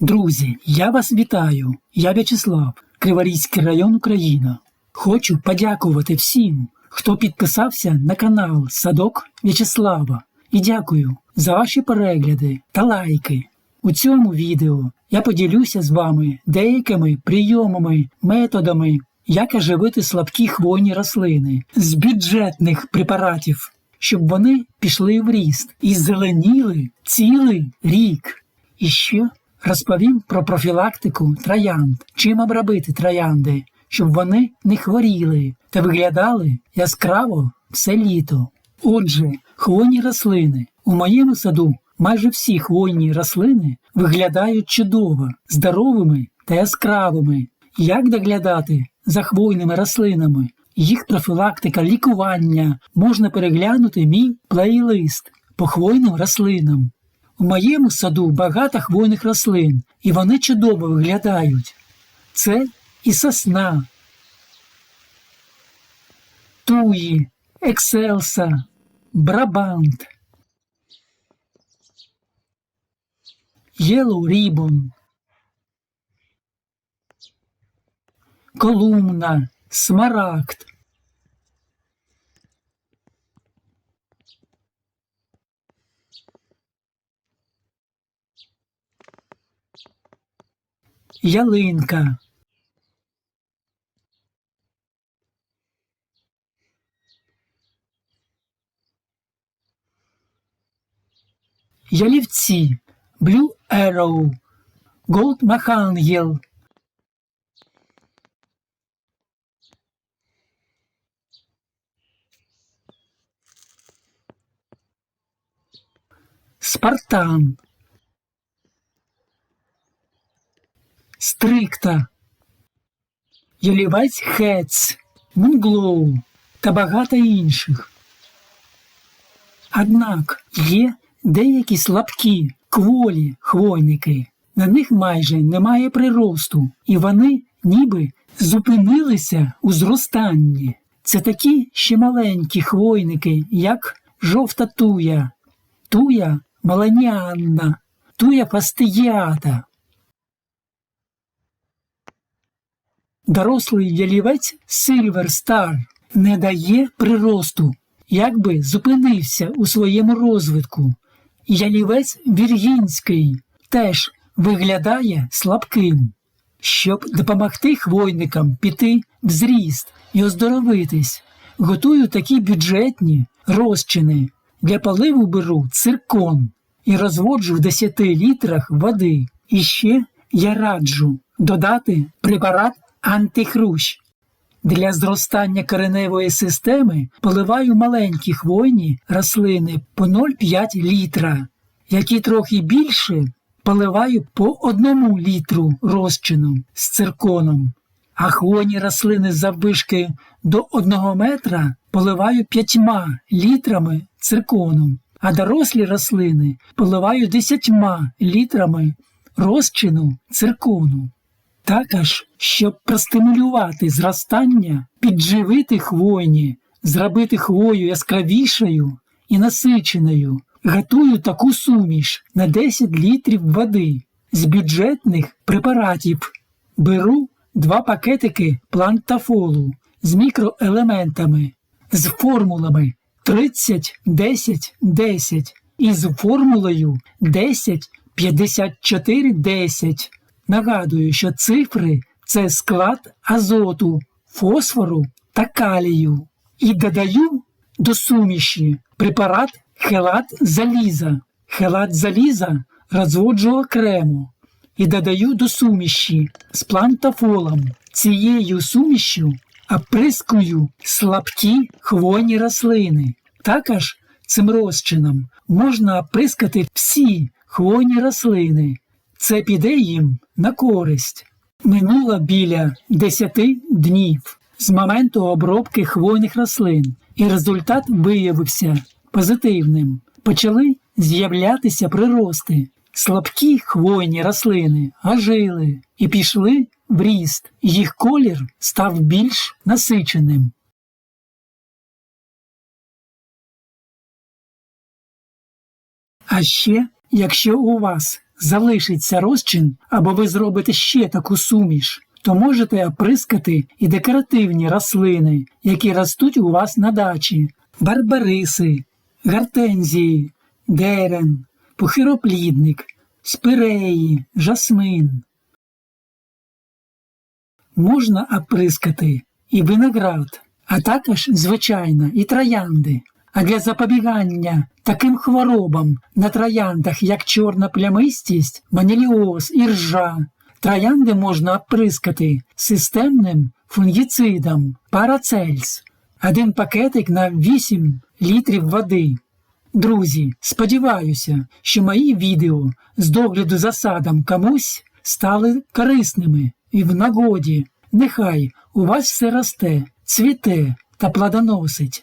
Друзі, я вас вітаю. Я В'ячеслав, Криворізький район Україна. Хочу подякувати всім, хто підписався на канал Садок В'ячеслава. І дякую за ваші перегляди та лайки. У цьому відео я поділюся з вами деякими прийомами, методами, як оживити слабкі хвойні рослини з бюджетних препаратів, щоб вони пішли в ріст і зеленіли цілий рік. І ще розповім про профілактику троянд, чим обробити троянди, щоб вони не хворіли та виглядали яскраво все літо. Отже, хвойні рослини. У моєму саду майже всі хвойні рослини виглядають чудово, здоровими та яскравими. Як доглядати за хвойними рослинами? Їх профілактика лікування можна переглянути мій плейлист по хвойним рослинам. У моєму саду багато хвойних рослин, і вони чудово виглядають. Це і сосна, туї, екселса, брабант, Yellow Ribbon, колумна, смарагд. Ялинка. Ялівці Blue Arrow, Gold Machangel, Спартан, Стрикта, Ялівець Хец, Мунглоу та багато інших. Однак є деякі слабкі кволі хвойники. На них майже немає приросту, і вони ніби зупинилися у зростанні. Це такі ще маленькі хвойники, як жовта туя, туя маланіанна, туя фастията. Дорослий ялівець Сильвер Стар не дає приросту, якби зупинився у своєму розвитку. Ялівець Віргінський теж виглядає слабким. Щоб допомогти хвойникам піти в зріст і оздоровитись, готую такі бюджетні розчини. Для поливу беру циркон і розводжу в 10 літрах води. І ще я раджу додати препарат антихрущ. Для зростання кореневої системи поливаю маленькі хвойні рослини по 0,5 літра, які трохи більше поливаю по 1 літру розчину з цирконом, а хвойні рослини заввишки до 1 метра поливаю 5 літрами цирконом, а дорослі рослини поливаю 10 літрами розчину циркону. Також, щоб простимулювати зростання, підживити хвойні, зробити хвою яскравішою і насиченою, готую таку суміш на 10 літрів води з бюджетних препаратів. Беру два пакетики плантафолу з мікроелементами, з формулами 30, 10, 10 і з формулою 10, 54, 10. Нагадую, що цифри це склад азоту, фосфору та калію. І додаю до суміші препарат хелат заліза. Хелат заліза розводжу окремо і додаю до суміші з плантафолом. Цією сумішю оприскую слабкі хвойні рослини. Також цим розчином можна оприскати всі хвойні рослини. Це піде їм на користь. Минуло біля 10 днів з моменту обробки хвойних рослин, і результат виявився позитивним. Почали з'являтися прирости. Слабкі хвойні рослини ожили і пішли в ріст, їх колір став більш насиченим. А ще, якщо у вас залишиться розчин, або ви зробите ще таку суміш, то можете оприскати і декоративні рослини, які ростуть у вас на дачі, барбариси, гортензії, дерен, похироплідник, спиреї, жасмин. Можна оприскати і виноград, а також, звичайно, і троянди. А для запобігання таким хворобам на трояндах, як чорна плямистість, маніліоз і ржа, троянди можна оприскати системним фунгіцидом парацельс, один пакетик на 8 літрів води. Друзі, сподіваюся, що мої відео з догляду за садом комусь стали корисними і в нагоді. Нехай у вас все росте, цвіте та плодоносить.